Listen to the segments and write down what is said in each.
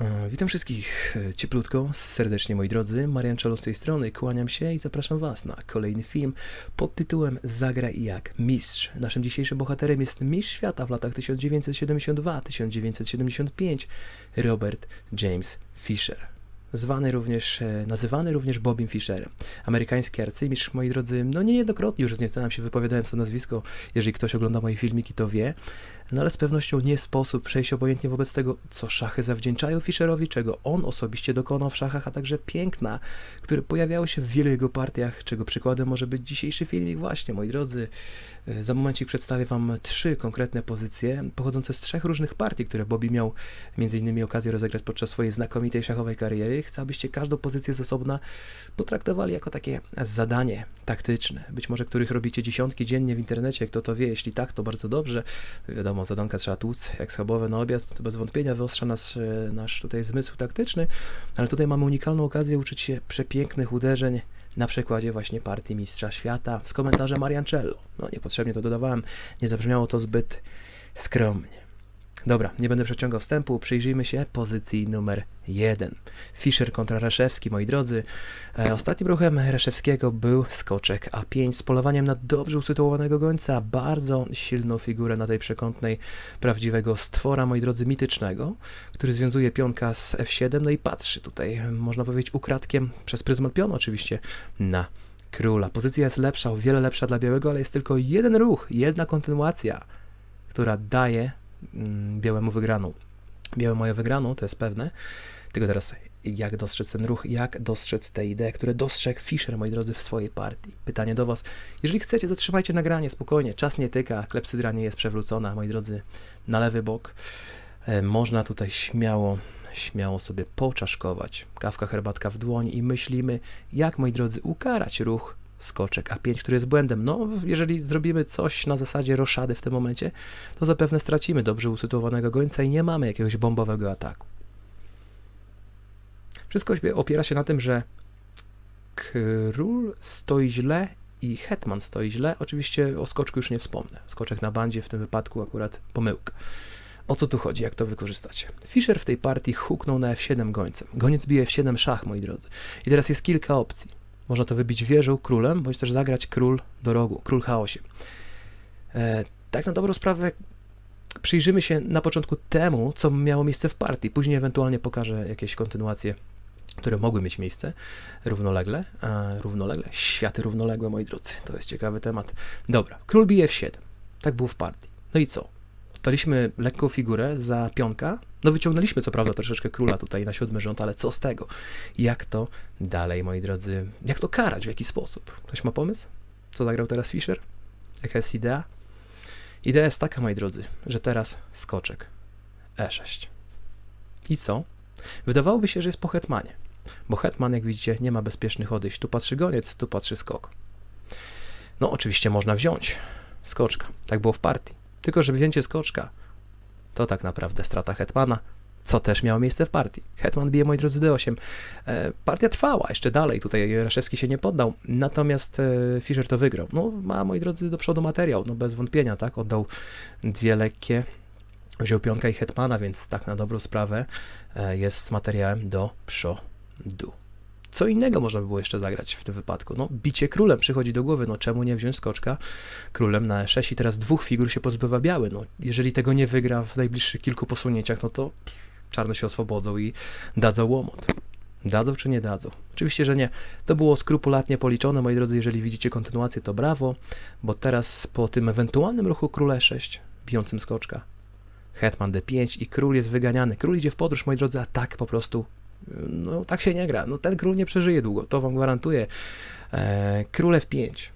E, Witam wszystkich e, cieplutko, serdecznie moi drodzy. Marian Czelo z tej strony, kłaniam się i zapraszam Was na kolejny film pod tytułem Zagraj jak mistrz. Naszym dzisiejszym bohaterem jest mistrz świata w latach 1972-1975 Robert James Fisher. Zwany również, e, nazywany również Bobim Fisherem. Amerykański arcymistrz, moi drodzy, no niejednokrotnie już zniecałem się wypowiadając to nazwisko, jeżeli ktoś ogląda moje filmiki, to wie. No ale z pewnością nie sposób przejść obojętnie wobec tego, co szachy zawdzięczają Fischerowi, czego on osobiście dokonał w szachach, a także piękna, które pojawiały się w wielu jego partiach, czego przykładem może być dzisiejszy filmik właśnie, moi drodzy. E, Za momencik przedstawię Wam trzy konkretne pozycje, pochodzące z trzech różnych partii, które Bobby miał innymi okazję rozegrać podczas swojej znakomitej szachowej kariery. Chcę, abyście każdą pozycję z osobna potraktowali jako takie zadanie taktyczne, być może których robicie dziesiątki dziennie w internecie, kto to wie, jeśli tak, to bardzo dobrze. Wiadomo, zadanka trzeba tłuc, jak schabowe na obiad, to bez wątpienia wyostrza nas, e, nasz tutaj zmysł taktyczny, ale tutaj mamy unikalną okazję uczyć się przepięknych uderzeń na przykładzie właśnie partii Mistrza Świata z komentarzem Mariancello. No niepotrzebnie to dodawałem, nie zabrzmiało to zbyt skromnie. Dobra, nie będę przeciągał wstępu, przyjrzyjmy się pozycji numer jeden. Fischer kontra Reszewski, moi drodzy. E, ostatnim ruchem Reszewskiego był skoczek A5 z polowaniem na dobrze usytuowanego gońca, bardzo silną figurę na tej przekątnej prawdziwego stwora, moi drodzy, mitycznego, który związuje pionka z F7, no i patrzy tutaj, można powiedzieć, ukradkiem przez pryzmat pionu oczywiście na króla. Pozycja jest lepsza, o wiele lepsza dla białego, ale jest tylko jeden ruch, jedna kontynuacja, która daje białemu wygraną. Białe moje wygraną, to jest pewne. Tylko teraz, jak dostrzec ten ruch, jak dostrzec te idee, które dostrzegł Fischer, moi drodzy, w swojej partii. Pytanie do Was. Jeżeli chcecie, zatrzymajcie nagranie spokojnie. Czas nie tyka, klepsydra nie jest przewrócona, moi drodzy, na lewy bok. E, Można tutaj śmiało, śmiało sobie poczaszkować. Kawka, herbatka w dłoń i myślimy, jak, moi drodzy, ukarać ruch skoczek A5, który jest błędem. No, jeżeli zrobimy coś na zasadzie roszady w tym momencie, to zapewne stracimy dobrze usytuowanego gońca i nie mamy jakiegoś bombowego ataku. Wszystko opiera się na tym, że król stoi źle i hetman stoi źle. Oczywiście o skoczku już nie wspomnę. Skoczek na bandzie w tym wypadku akurat pomyłka. O co tu chodzi, jak to wykorzystacie? Fischer w tej partii huknął na F7 gońcem. Goniec bije F7 szach, moi drodzy. I teraz jest kilka opcji. Można to wybić wieżą, królem, bądź też zagrać król do rogu, król H8. E, tak na dobrą sprawę przyjrzymy się na początku temu, co miało miejsce w partii. Później ewentualnie pokażę jakieś kontynuacje, które mogły mieć miejsce równolegle. A równolegle, światy równoległe, moi drodzy. To jest ciekawy temat. Dobra, król bije F7. Tak był w partii. No i co? Oddaliśmy lekką figurę za pionka. No wyciągnęliśmy co prawda troszeczkę króla tutaj na siódmy rząd, ale co z tego? Jak to dalej, moi drodzy? Jak to karać? W jaki sposób? Ktoś ma pomysł? Co zagrał teraz Fischer? Jaka jest idea? Idea jest taka, moi drodzy, że teraz skoczek E6. I co? Wydawałoby się, że jest po hetmanie, bo hetman, jak widzicie, nie ma bezpiecznych odejść. Tu patrzy goniec, tu patrzy skok. No oczywiście można wziąć skoczka, tak było w partii. Tylko, że wzięcie skoczka to tak naprawdę strata hetmana, co też miało miejsce w partii. Hetman bije, moi drodzy, D8. E, partia trwała jeszcze dalej, tutaj Raszewski się nie poddał, natomiast e, Fischer to wygrał. No, ma, moi drodzy, do przodu materiał, no bez wątpienia, tak, oddał dwie lekkie, wziął i hetmana, więc tak na dobrą sprawę e, jest materiałem do przodu. Co innego można by było jeszcze zagrać w tym wypadku? No, bicie królem przychodzi do głowy, no czemu nie wziąć skoczka królem na e6 i teraz dwóch figur się pozbywa biały, no jeżeli tego nie wygra w najbliższych kilku posunięciach, no to czarne się oswobodzą i dadzą łomot. Dadzą czy nie dadzą? Oczywiście, że nie. To było skrupulatnie policzone, moi drodzy, jeżeli widzicie kontynuację, to brawo, bo teraz po tym ewentualnym ruchu król e6, bijącym skoczka, hetman d5 i król jest wyganiany. Król idzie w podróż, moi drodzy, a tak po prostu no tak się nie gra. No ten król nie przeżyje długo, to wam gwarantuję. E, król F5.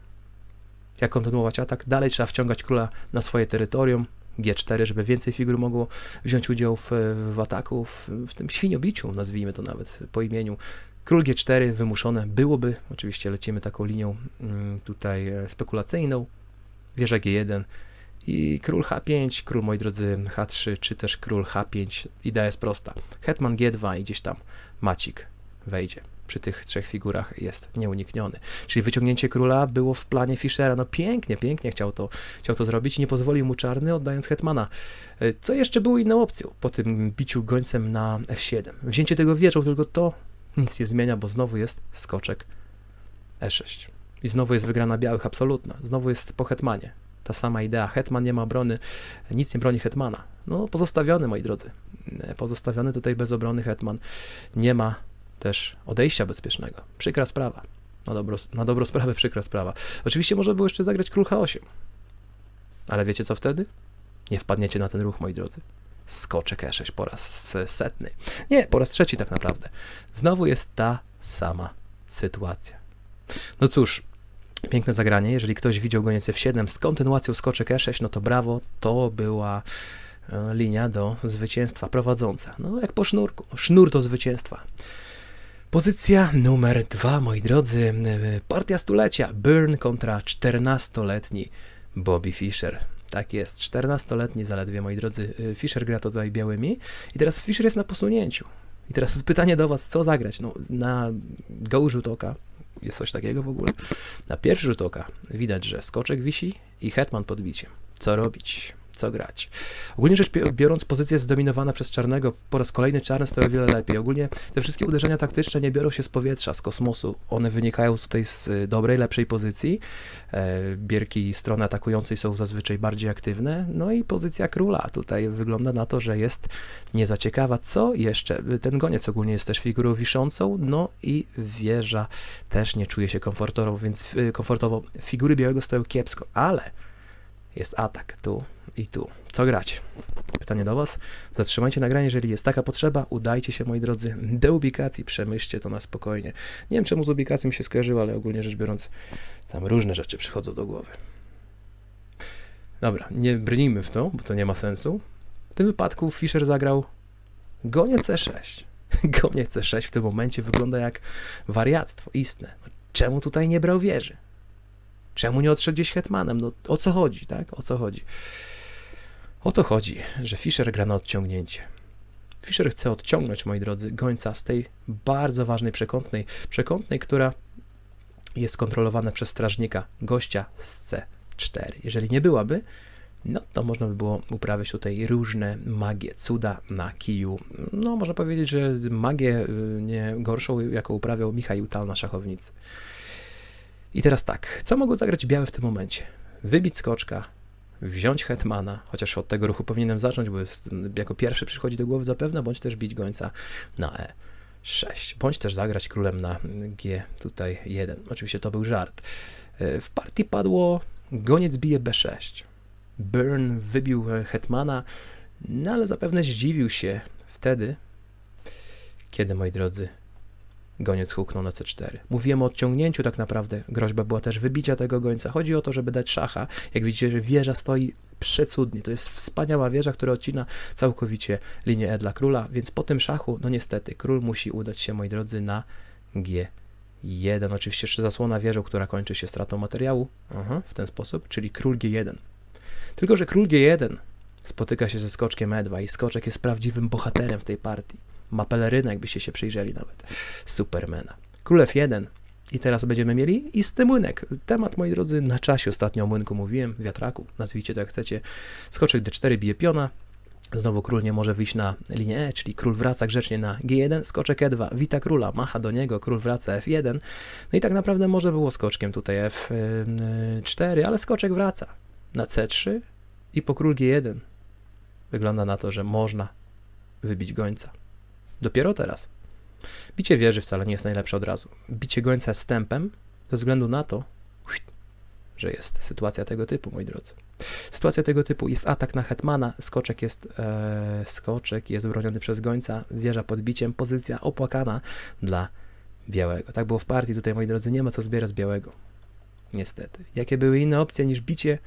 Jak kontynuować atak? Dalej trzeba wciągać króla na swoje terytorium. G4, żeby więcej figur mogło wziąć udział w, w ataku, w, w tym świniobiciu, nazwijmy to nawet po imieniu. Król G4 wymuszone byłoby, oczywiście lecimy taką linią mm, tutaj e, spekulacyjną, wieża G1 i król H5, król moi drodzy H3, czy też król H5. Idea jest prosta. Hetman G2 i gdzieś tam Macik wejdzie. przy tych trzech figurach jest nieunikniony. Czyli wyciągnięcie króla było w planie Fischera. No pięknie, pięknie chciał to, chciał to zrobić. Nie pozwolił mu czarny, oddając hetmana. E, Co jeszcze było inną opcją po tym biciu gońcem na F7? Wzięcie tego wieżą, tylko to nic nie zmienia, bo znowu jest skoczek E6. I znowu jest wygrana białych absolutna. Znowu jest po hetmanie. Ta sama idea. Hetman nie ma obrony, nic nie broni hetmana. No, pozostawiony, moi drodzy. E, Pozostawiony tutaj bez obrony hetman. Nie ma też odejścia bezpiecznego. Przykra sprawa. Na dobro, na dobro sprawę przykra sprawa. Oczywiście można było jeszcze zagrać król H8. Ale wiecie co wtedy? Nie wpadniecie na ten ruch, moi drodzy. Skoczek E6 po raz setny. Nie, po raz trzeci tak naprawdę. Znowu jest ta sama sytuacja. No cóż, piękne zagranie. Jeżeli ktoś widział goniec F7 z kontynuacją skoczek E6, no to brawo, to była e, linia do zwycięstwa prowadząca. No jak po sznurku, sznur do zwycięstwa. Pozycja numer dwa, moi drodzy, e, partia stulecia, Burn kontra 14-letni Bobby Fischer. Tak jest, 14-letni zaledwie, moi drodzy, e, Fischer gra tutaj białymi i teraz Fischer jest na posunięciu. I teraz pytanie do Was, co zagrać? No, na go rzut oka, jest coś takiego w ogóle? Na pierwszy rzut oka widać, że skoczek wisi i hetman podbicie. Co robić? Co grać? Ogólnie rzecz bi- biorąc, pozycja jest zdominowana przez czarnego. Po raz kolejny czarny stoi o wiele lepiej. Ogólnie te wszystkie uderzenia taktyczne nie biorą się z powietrza, z kosmosu. One wynikają tutaj z y, dobrej, lepszej pozycji. E, Bierki strony atakującej są zazwyczaj bardziej aktywne. No i pozycja króla tutaj wygląda na to, że jest nie za ciekawa. Co jeszcze? Ten goniec ogólnie jest też figurą wiszącą. No i wieża też nie czuje się komfortowo, więc y, komfortowo figury białego stoją kiepsko, ale jest atak tu i tu. Co grać? Pytanie do Was. Zatrzymajcie nagranie, jeżeli jest taka potrzeba. Udajcie się, moi drodzy, do ubikacji. Przemyślcie to na spokojnie. Nie wiem, czemu z ubikacją mi się skojarzyło, ale ogólnie rzecz biorąc, tam różne rzeczy przychodzą do głowy. Dobra, nie brnijmy w to, bo to nie ma sensu. W tym wypadku Fischer zagrał goniec C6. Goniec C6 w tym momencie wygląda jak wariactwo istne. No, czemu tutaj nie brał wieży? Czemu nie odszedł gdzieś hetmanem? No o co chodzi, tak? O co chodzi? O to chodzi, że Fischer gra na odciągnięcie. Fischer chce odciągnąć, moi drodzy, gońca z tej bardzo ważnej przekątnej, przekątnej, która jest kontrolowana przez strażnika, gościa z C4. Jeżeli nie byłaby, no to można by było uprawiać tutaj różne magie, cuda na kiju. No, można powiedzieć, że magię y, nie gorszą, jaką uprawiał Michał Tal na szachownicy. I teraz tak, co mogą zagrać białe w tym momencie? Wybić skoczka, wziąć hetmana, chociaż od tego ruchu powinienem zacząć, bo jest, jako pierwszy przychodzi do głowy zapewne, bądź też bić gońca na E6, bądź też zagrać królem na G tutaj 1. Oczywiście to był żart. E, W partii padło goniec bije B6. Burn wybił hetmana, no ale zapewne zdziwił się wtedy, kiedy, moi drodzy, goniec huknął na C4. Mówiłem o odciągnięciu tak naprawdę. Groźba była też wybicia tego gońca. Chodzi o to, żeby dać szacha. Jak widzicie, że wieża stoi przecudnie. To jest wspaniała wieża, która odcina całkowicie linię E dla króla, więc po tym szachu, no niestety, król musi udać się, moi drodzy, na G1. Oczywiście jeszcze zasłona wieżą, która kończy się stratą materiału. Aha, w ten sposób, czyli król G1. Tylko, że król G1 spotyka się ze skoczkiem E2 i skoczek jest prawdziwym bohaterem w tej partii. Ma pelerynę, jakbyście się przyjrzeli nawet. Supermana. Król F1. I teraz będziemy mieli isty młynek. Temat, moi drodzy, na czasie. Ostatnio o młynku mówiłem, wiatraku, nazwijcie to jak chcecie. Skoczek D4 bije piona. Znowu król nie może wyjść na linię E, czyli król wraca grzecznie na G1, skoczek E2, wita króla, macha do niego, król wraca F1. No i tak naprawdę może było skoczkiem tutaj F4, ale skoczek wraca na C3 i po król G1 wygląda na to, że można wybić gońca. Dopiero teraz. Bicie wieży wcale nie jest najlepsze od razu. Bicie gońca z tempem, ze względu na to, że jest sytuacja tego typu, moi drodzy. Sytuacja tego typu jest atak na hetmana, skoczek jest, e, skoczek jest broniony przez gońca, wieża pod biciem, pozycja opłakana dla białego. Tak było w partii, tutaj moi drodzy, nie ma co zbierać z białego. Niestety. Jakie były inne opcje niż bicie?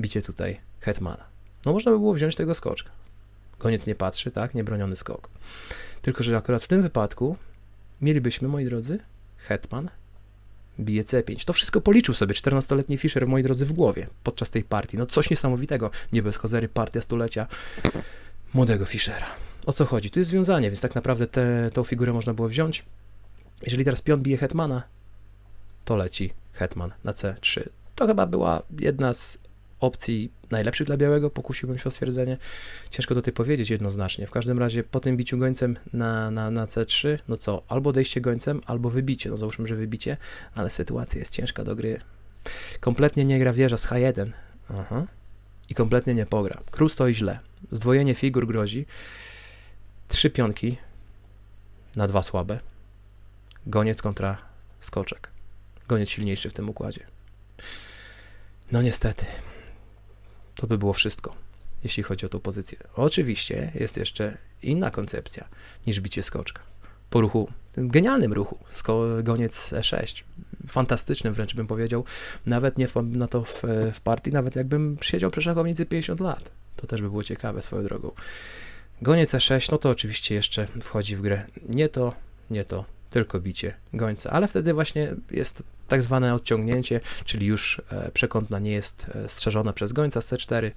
Bicie tutaj hetmana. No można by było wziąć tego skoczka. Koniec nie patrzy, tak? Niebroniony skok. Tylko, że akurat w tym wypadku mielibyśmy, moi drodzy, hetman bije C5. To wszystko policzył sobie 14-letni Fischer, moi drodzy, w głowie podczas tej partii. No coś niesamowitego. Nie bez kozery, partia stulecia młodego Fischera. O co chodzi? Tu jest związanie, więc tak naprawdę tę tą figurę można było wziąć Jeżeli teraz pion bije hetmana, to leci hetman na c3. To chyba była jedna z opcji najlepszych dla białego, pokusiłbym się o stwierdzenie. Ciężko tutaj powiedzieć jednoznacznie. W każdym razie po tym biciu gońcem na, na, na C3, no co, albo odejście gońcem, albo wybicie. No załóżmy, że wybicie, ale sytuacja jest ciężka do gry. Kompletnie nie gra wieża z H1. Aha. I kompletnie nie pogra. Król stoi źle. Zdwojenie figur grozi. Trzy pionki na dwa słabe. Goniec kontra skoczek. Goniec silniejszy w tym układzie. No niestety, to by było wszystko, jeśli chodzi o tą pozycję. Oczywiście jest jeszcze inna koncepcja niż bicie skoczka. Po ruchu, genialnym ruchu, goniec E6, fantastycznym wręcz bym powiedział, nawet nie na to w, w partii, nawet jakbym siedział przy szachownicy 50 lat. To też by było ciekawe swoją drogą. Goniec E6, no to oczywiście jeszcze wchodzi w grę nie to, nie to, tylko bicie gońca, ale wtedy właśnie jest tak zwane odciągnięcie, czyli już e, przekątna nie jest e, strzeżona przez gońca z C4,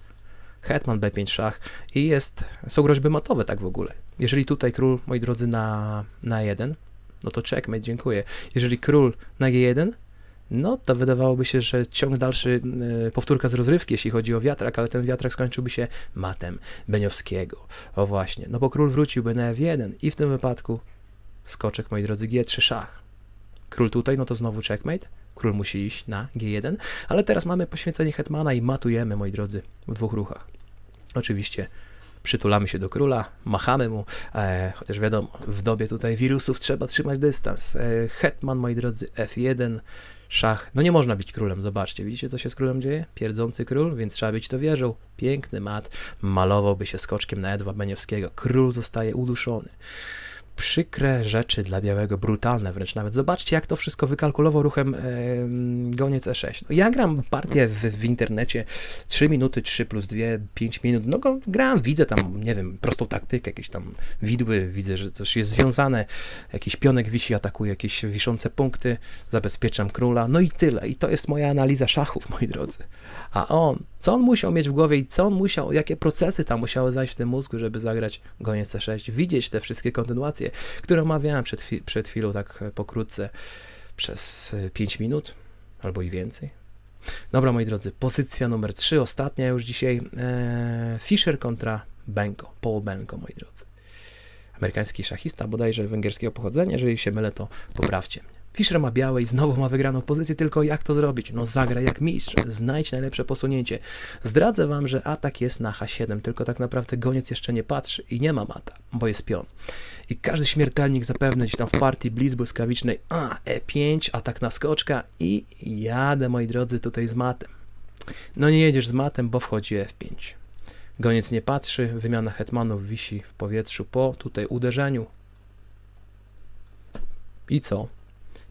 hetman B5 szach i jest, są groźby matowe tak w ogóle. Jeżeli tutaj król, moi drodzy, na, na 1, no to checkmate, dziękuję. Jeżeli król na G1, no to wydawałoby się, że ciąg dalszy, y, powtórka z rozrywki, jeśli chodzi o wiatrak, ale ten wiatrak skończyłby się matem Beniowskiego. O właśnie, no bo król wróciłby na F1 i w tym wypadku skoczek, moi drodzy, G3 szach. Król tutaj, no to znowu checkmate. Król musi iść na G1, ale teraz mamy poświęcenie hetmana i matujemy, moi drodzy, w dwóch ruchach. Oczywiście przytulamy się do króla, machamy mu, e, chociaż wiadomo, w dobie tutaj wirusów trzeba trzymać dystans. E, hetman, moi drodzy, F1, szach. No nie można być królem, zobaczcie, widzicie co się z królem dzieje? Pierdzący król, więc trzeba być to wieżą. Piękny mat, malowałby się skoczkiem na Edwa Beniewskiego. Król zostaje uduszony przykre rzeczy dla białego, brutalne wręcz nawet. Zobaczcie, jak to wszystko wykalkulował ruchem e, goniec E6. No, ja gram partię w, w, internecie 3 minuty, 3 plus 2, 5 minut. No go gram, widzę tam, nie wiem, prostą taktykę, jakieś tam widły, widzę, że coś jest związane, jakiś pionek wisi, atakuje jakieś wiszące punkty, zabezpieczam króla, no i tyle. I to jest moja analiza szachów, moi drodzy. A on, co on musiał mieć w głowie i co on musiał, jakie procesy tam musiały zajść w tym mózgu, żeby zagrać goniec E6, widzieć te wszystkie kontynuacje, które omawiałem przed, przed chwilą tak pokrótce przez 5 e, minut albo i więcej. Dobra, moi drodzy, pozycja numer 3, ostatnia już dzisiaj. E, Fischer kontra Benko, Paul Benko, moi drodzy. Amerykański szachista, bodajże węgierskiego pochodzenia. Jeżeli się mylę, to poprawcie mnie. Fischer ma białe i znowu ma wygraną pozycję, tylko jak to zrobić? No zagraj jak mistrz, znajdź najlepsze posunięcie. Zdradzę wam, że atak jest na H7, tylko tak naprawdę goniec jeszcze nie patrzy i nie ma mata, bo jest pion. I każdy śmiertelnik zapewne gdzieś tam w partii blitz błyskawicznej, a E5, atak na skoczka i jadę, moi drodzy, tutaj z matem. No nie jedziesz z matem, bo wchodzi F5. Goniec nie patrzy, wymiana hetmanów wisi w powietrzu po tutaj uderzeniu. I co?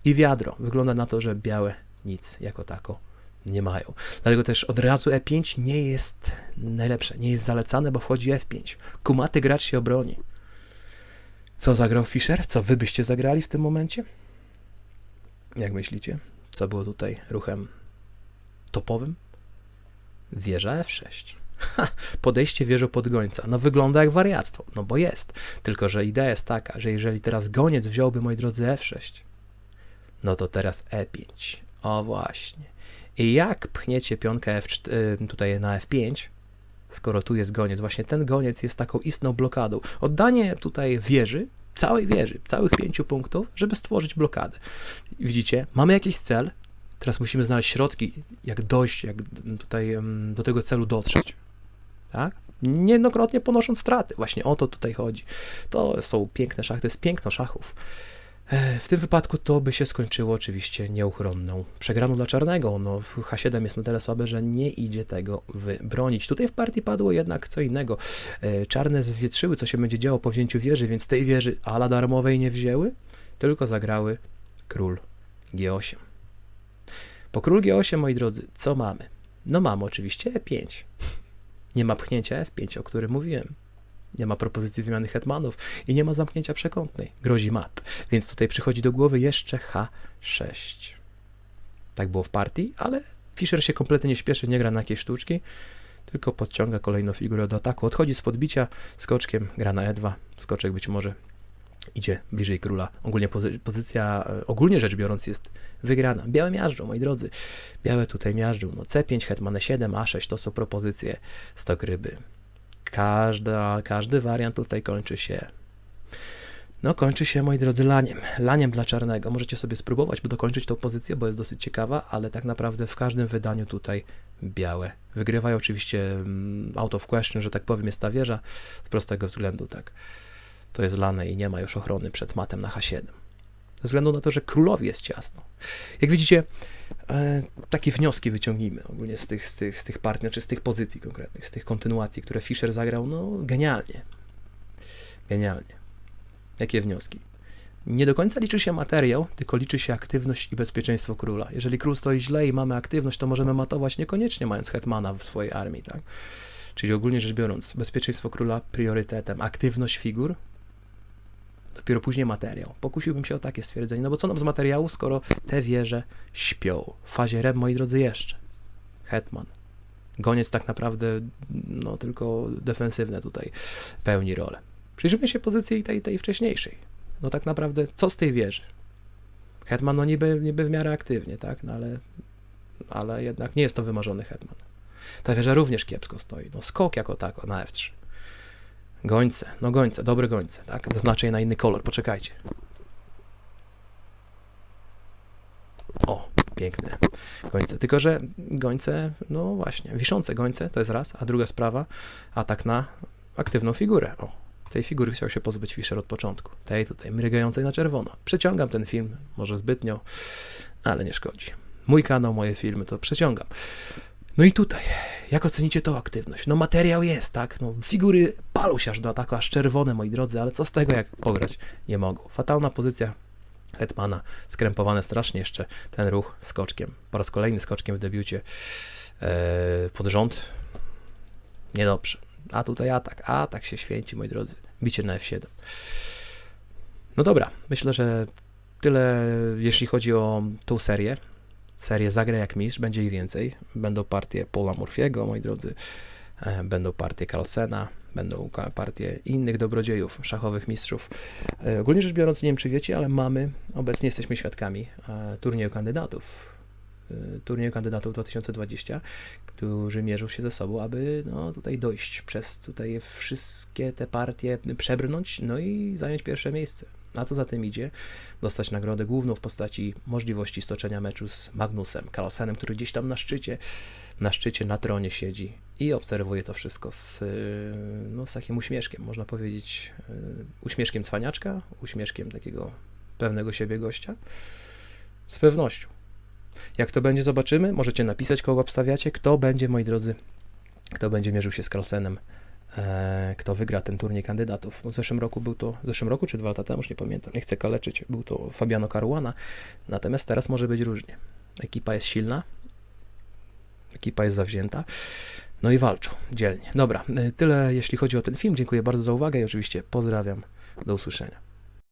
I wiadro. Wygląda na to, że białe nic jako tako nie mają. Dlatego też od razu E5 nie jest najlepsze, nie jest zalecane, bo wchodzi F5. Kumaty gracz się obroni. Co zagrał Fischer? Co wy byście zagrali w tym momencie? Jak myślicie? Co było tutaj ruchem topowym? Wieża F6. Ha, podejście wieżą pod gońca. No wygląda jak wariactwo, no bo jest. Tylko, że idea jest taka, że jeżeli teraz goniec wziąłby, moi drodzy, F6, no to teraz E5. O właśnie. I jak pchniecie pionkę F4, y, tutaj na F5, skoro tu jest goniec, właśnie ten goniec jest taką istną blokadą. Oddanie tutaj wieży, całej wieży, całych pięciu punktów, żeby stworzyć blokadę. Widzicie, mamy jakiś cel, teraz musimy znaleźć środki, jak dojść, jak tutaj do tego celu dotrzeć. Tak? Niejednokrotnie ponosząc straty. Właśnie o to tutaj chodzi. To są piękne szachy, to jest piękno szachów. W tym wypadku to by się skończyło oczywiście nieuchronną przegraną dla czarnego. No, H7 jest na tyle słabe, że nie idzie tego wybronić. Tutaj w partii padło jednak co innego. E, czarne zwietrzyły, co się będzie działo po wzięciu wieży, więc tej wieży ala darmowej nie wzięły, tylko zagrały król G8. Po król G8, moi drodzy, co mamy? No mamy oczywiście E5. Nie ma pchnięcia F5, o którym mówiłem nie ma propozycji wymiany hetmanów i nie ma zamknięcia przekątnej. Grozi mat. Więc tutaj przychodzi do głowy jeszcze H6. Tak było w partii, ale Fischer się kompletnie nie śpieszy, nie gra na jakieś sztuczki, tylko podciąga kolejną figurę do ataku. Odchodzi z podbicia skoczkiem, gra na E2. Skoczek być może idzie bliżej króla. Ogólnie pozy- pozycja, e, ogólnie rzecz biorąc, jest wygrana. Białe miażdżą, moi drodzy. Białe tutaj miażdżą. No C5, hetman E7, A6 to są propozycje stok ryby. Każda, każdy wariant tutaj kończy się no, kończy się, moi drodzy, laniem. Laniem dla czarnego. Możecie sobie spróbować, by dokończyć tą pozycję, bo jest dosyć ciekawa, ale tak naprawdę w każdym wydaniu tutaj białe wygrywają. Oczywiście mm, out of question, że tak powiem, jest ta wieża z prostego względu, tak. To jest lane i nie ma już ochrony przed matem na H7. Ze względu na to, że królowi jest ciasno. Jak widzicie, e, takie wnioski wyciągnijmy ogólnie z tych, z, tych, z tych partii, czy z tych pozycji konkretnych, z tych kontynuacji, które Fischer zagrał, no genialnie. Genialnie. Jakie wnioski? Nie do końca liczy się materiał, tylko liczy się aktywność i bezpieczeństwo króla. Jeżeli król stoi źle i mamy aktywność, to możemy matować niekoniecznie mając hetmana w swojej armii, tak? Czyli ogólnie rzecz biorąc, bezpieczeństwo króla priorytetem, aktywność figur, dopiero później materiał. Pokusiłbym się o takie stwierdzenie, no bo co nam z materiału, skoro te wieże śpią? W fazie rem, moi drodzy, jeszcze. Hetman. Goniec tak naprawdę, no tylko defensywne tutaj pełni rolę. Przyjrzyjmy się pozycji tej, tej wcześniejszej. No tak naprawdę, co z tej wieży? Hetman, no niby, niby w miarę aktywnie, tak? No ale, ale jednak nie jest to wymarzony Hetman. Ta wieża również kiepsko stoi. No skok jako tako na F3. Gońce, no gońce, dobre gońce, tak? Zaznaczę je na inny kolor, poczekajcie. O, piękne gońce. Tylko, że gońce, no właśnie, wiszące gońce to jest raz, a druga sprawa, atak na aktywną figurę. O, tej figury chciał się pozbyć Fischer od początku. Tej tutaj, mrygającej na czerwono. Przeciągam ten film, może zbytnio, ale nie szkodzi. Mój kanał, moje filmy to przeciągam. No i tutaj, jak ocenicie tą aktywność? No materiał jest, tak? No figury palą się aż do ataku, aż czerwone, moi drodzy, ale co z tego, jak pograć nie mogą. Fatalna pozycja Hetmana, skrępowane strasznie jeszcze ten ruch skoczkiem. Po raz kolejny skoczkiem w debiucie e, pod rząd. Niedobrze. A tutaj atak. Atak się święci, moi drodzy. Bicie na F7. No dobra, myślę, że tyle, jeśli chodzi o tą serię. Serię Zagrę jak mistrz, będzie ich więcej. Będą partie Paula Murphy'ego, moi drodzy. E, Będą partie Carlsena, będą partie innych dobrodziejów, szachowych mistrzów. E, Ogólnie rzecz biorąc, nie wiem czy wiecie, ale mamy, obecnie jesteśmy świadkami e, turnieju kandydatów. Turnieju kandydatów 2020, którzy mierzą się ze sobą, aby no, tutaj dojść przez tutaj wszystkie te partie, przebrnąć, no i zająć pierwsze miejsce. A co za tym idzie? Dostać nagrodę główną w postaci możliwości stoczenia meczu z Magnusem Carlsenem, który gdzieś tam na szczycie, na szczycie, na tronie siedzi i obserwuje to wszystko z, yy, no, z takim uśmieszkiem, można powiedzieć, yy, uśmieszkiem cwaniaczka, uśmieszkiem takiego pewnego siebie gościa. Z pewnością. Jak to będzie, zobaczymy. Możecie napisać, kogo obstawiacie. Kto będzie, moi drodzy, kto będzie mierzył się z Carlsenem, kto wygra ten turniej kandydatów. No, w zeszłym roku był to, w zeszłym roku czy dwa lata temu, już nie pamiętam, nie chcę kaleczyć, był to Fabiano Caruana, natomiast teraz może być różnie. Ekipa jest silna, ekipa jest zawzięta, no i walczą dzielnie. Dobra, e, tyle jeśli chodzi o ten film. Dziękuję bardzo za uwagę i oczywiście pozdrawiam. Do usłyszenia.